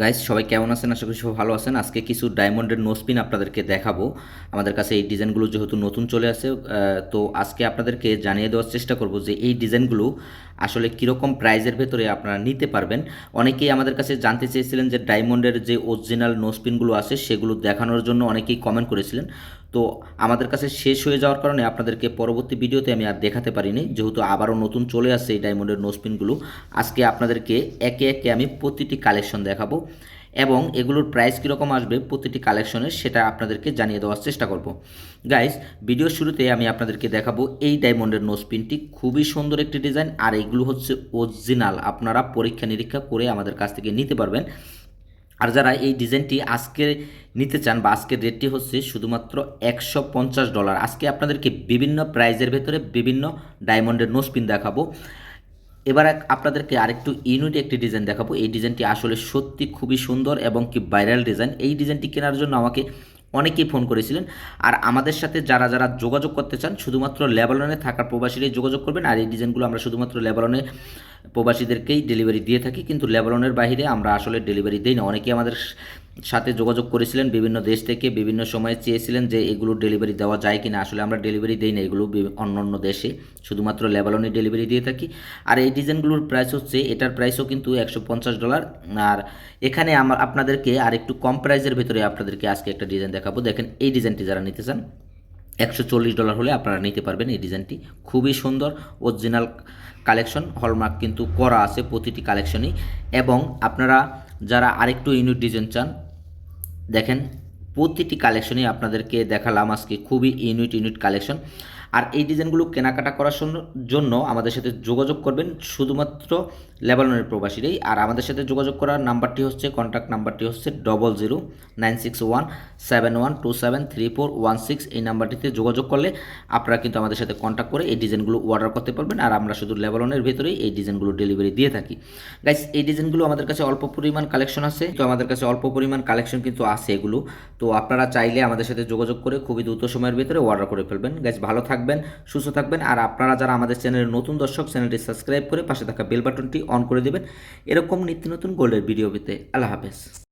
Guys সবাই কেমন আছেন? আশা করি সবাই ভালো আছেন। আজকে কিছু ডায়মন্ডের নোসপিন আপনাদেরকে দেখাবো। আমাদের কাছে এই ডিজাইনগুলো যেহেতু নতুন চলে আসে তো আজকে আপনাদেরকে জানিয়ে দেওয়ার চেষ্টা করব যে এই ডিজাইনগুলো আসলে কীরকম প্রাইজের ভেতরে আপনারা নিতে পারবেন। অনেকেই আমাদের কাছে জানতে চেয়েছিলেন যে ডায়মন্ডের যে অরিজিনাল নোসপিনগুলো আছে, সেগুলো দেখানোর জন্য অনেকেই কমেন্ট করেছিলেন। তো আমাদের কাছে শেষ হয়ে যাওয়ার কারণে আপনাদেরকে পরবর্তী ভিডিওতে আমি আর দেখাতে পারিনি। যেহেতু আবারও নতুন চলে আসছে এই ডায়মন্ডের নোসপিনগুলো আজকে আপনাদেরকে একে একে আমি প্রতিটি কালেকশন দেখাবো এবং এগুলোর প্রাইস কীরকম আসবে প্রতিটি কালেকশনের সেটা আপনাদেরকে জানিয়ে দেওয়ার চেষ্টা করব। গাইস ভিডিওর শুরুতে আমি আপনাদেরকে দেখাবো এই ডায়মন্ডের নোসপিনটি খুবই সুন্দর একটি ডিজাইন আর এগুলো হচ্ছে অরিজিনাল। আপনারা পরীক্ষা নিরীক্ষা করে আমাদের কাছ থেকে নিতে পারবেন। আর যারা এই ডিজাইনটি আজকে নিতে চান বা আজকের রেটটি হচ্ছে শুধুমাত্র একশো পঞ্চাশ ডলার, আজকে আপনাদেরকে বিভিন্ন প্রাইজের ভেতরে বিভিন্ন ডায়মন্ডের নোসপিন দেখাবো। এবার আপনাদেরকে আরেকটু ইউনিট একটি ডিজাইন দেখাবো। এই ডিজাইনটি আসলে সত্যি খুবই সুন্দর এবং কি ভাইরাল ডিজাইন। এই ডিজাইনটি কেনার জন্য আমাকে অনেকেই ফোন করেছিলেন। আর আমাদের সাথে যারা যারা যোগাযোগ করতে চান, শুধুমাত্র লেবালনে থাকার প্রবাসীরাই যোগাযোগ করবেন। আর এই ডিজাইনগুলো আমরা শুধুমাত্র লেবালনে প্রবাসীদেরকেই ডেলিভারি দিয়ে থাকি। কিন্তু লেবালনের বাইরে আমরা আসলে ডেলিভারি দিই না। অনেকেই আমাদের সাথে যোগাযোগ করেছিলেন বিভিন্ন দেশ থেকে, বিভিন্ন সময়ে চেয়েছিলেন যে এগুলো ডেলিভারি দেওয়া যায় কি না আসলে আমরা ডেলিভারি দিই না, এগুলো অন্য অন্য দেশে। শুধুমাত্র লেবালনে ডেলিভারি দিয়ে থাকি। আর এই ডিজাইনগুলোর প্রাইস হচ্ছে, এটার প্রাইসও কিন্তু একশো পঞ্চাশ ডলার আর এখানে আমার, আপনাদেরকে আর একটু কম প্রাইসের ভেতরে আপনাদেরকে আজকে একটা ডিজাইন দেখাবো। দেখেন, এই ডিজাইনটি যারা নিতে চান, একশো চল্লিশ ডলার হলে আপনারা নিতে পারবেন এই ডিজাইনটি খুবই সুন্দর অরিজিনাল কালেকশন হলমার্ক কিন্তু করা আছে প্রতিটি কালেকশনই এবং আপনারা যারা আরেকটু ইউনিক ডিজাইন চান, দেখেন প্রতিটি কালেকশনই আপনাদেরকে দেখালাম আজকে খুবই ইউনিট ইউনিট কালেকশন আর এই ডিজাইনগুলো কেনাকাটা করার জন্য- আমাদের সাথে যোগাযোগ করবেন শুধুমাত্র লেবাননের প্রবাসীরাই। আর আমাদের সাথে যোগাযোগ করার নাম্বারটি হচ্ছে কন্ট্যাক্ট নাম্বারটি হচ্ছে double zero nine six one seven one two seven three four one six এই নাম্বারটিতে যোগাযোগ করলে আপনারা কিন্তু আমাদের সাথে কন্ট্যাক্ট করে এই ডিজাইনগুলো অর্ডার করতে পারবেন। আর আমরা শুধু লেবাননের ভেতরেই এই ডিজাইনগুলো ডেলিভারি দিয়ে থাকি। গাইস এই ডিজাইনগুলো আমাদের কাছে অল্প পরিমাণ কালেকশন আছে। তো আমাদের কাছে অল্প পরিমাণ কালেকশন কিন্তু আছে এগুলো। তো আপনারা চাইলে আমাদের সাথে যোগাযোগ করে খুবই দ্রুত সময়ের ভিতরে অর্ডার করে ফেলবেন। গাইস ভালো থাকবেন, সুস্থ থাকবেন। আর আপনারা যারা আমাদের চ্যানেলের নতুন দর্শক, চ্যানেলটি সাবস্ক্রাইব করে পাশে থাকা বেল বাটনটি অন করে দেবেন। এরকম নিত্য নতুন গোল্ডের ভিডিও পেতে আল্লাহ হাফেজ।